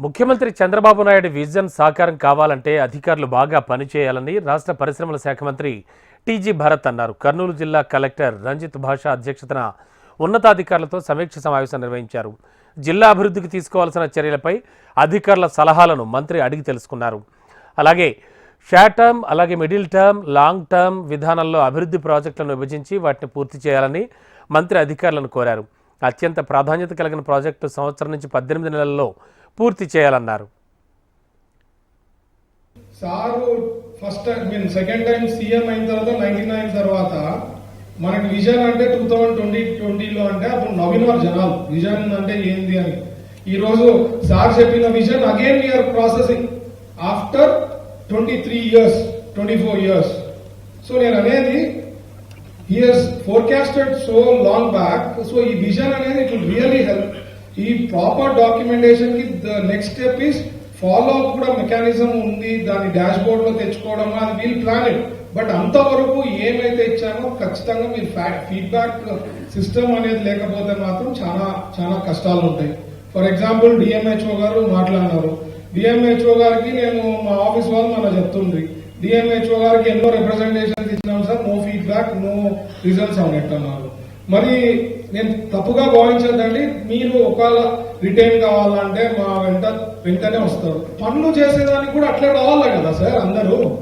ముఖ్యమంత్రి చంద్రబాబు నాయుడు విజన్ సాకారం కావాలంటే అధికారులు బాగా పనిచేయాలని రాష్ట్ర పరిశ్రమల శాఖ మంత్రి టీజీ భరత్ అన్నారు. కర్నూలు జిల్లా కలెక్టర్ రంజిత్ భాష అధ్యక్షతన ఉన్నతాధికారులతో సమీక్ష సమావేశం నిర్వహించారు. జిల్లా అభివృద్ధికి తీసుకోవాల్సిన చర్యలపై అధికారుల సలహాలను మంత్రి అడిగి తెలుసుకున్నారు. అలాగే షార్ట్ టర్మ్ అలాగే మిడిల్ టర్మ్ లాంగ్ టర్మ్ విధానంలో అభివృద్ధి ప్రాజెక్టులను విభజించి వాటిని పూర్తి చేయాలని మంత్రి అధికారులను కోరారు. అత్యంత ప్రాధాన్యత కలిగిన ప్రాజెక్టు సంవత్సరం నుంచి పద్దెనిమిది నెలల్లో పూర్తి చేయాలన్నారు. Sir first mean second time CM అయిన తర్వాత నైన్టీ నైన్ తర్వాత మనకి విజన్ అంటే టూ థౌజండ్ ట్వంటీ ట్వంటీలో అంటే అప్పుడు నవ్వినారు జనాలు. విజన్ అంటే ఏంది అని. ఈ రోజు సార్ చెప్పిన vision again we are processing after twenty three years twenty four years so నేను అనేది here's forecasted so long back so ఈ విజన్ అనేది ఇట్ విల్ రియలీ హెల్ప్ ఈ proper డాక్యుమెంటేషన్కి the next step is follow up కూడా mechanism ఉంది దాని dash బోర్డ్లో తెచ్చుకోవడం అది వీల్ ప్లాన్ ఇట్ బట్ అంతవరకు ఏమైతే ఇచ్చామో ఖచ్చితంగా మీరు ఫీడ్బ్యాక్ సిస్టమ్ అనేది లేకపోతే మాత్రం చాలా చాలా కష్టాలు ఉంటాయి. ఫర్ ఎగ్జాంపుల్ డిఎంహెచ్ఓ గారు మాట్లాడినారు. డిఎంహెచ్ఓ గారికి నేను మా ఆఫీస్ వాళ్ళు మన చెప్తుంది డిఎంహెచ్ఓ గారికి ఎన్నో రిప్రజెంటేషన్స్ ఇచ్చినాం sir no feedback no results అని అన్నారు. మరి నేను తప్పుగా భావించద్దండి. మీరు ఒకవేళ రిటైన్ కావాలంటే మా వెంట వెంటనే వస్తారు. పనులు చేసేదానికి కూడా అట్లా రావాలి కదా సార్ అందరూ?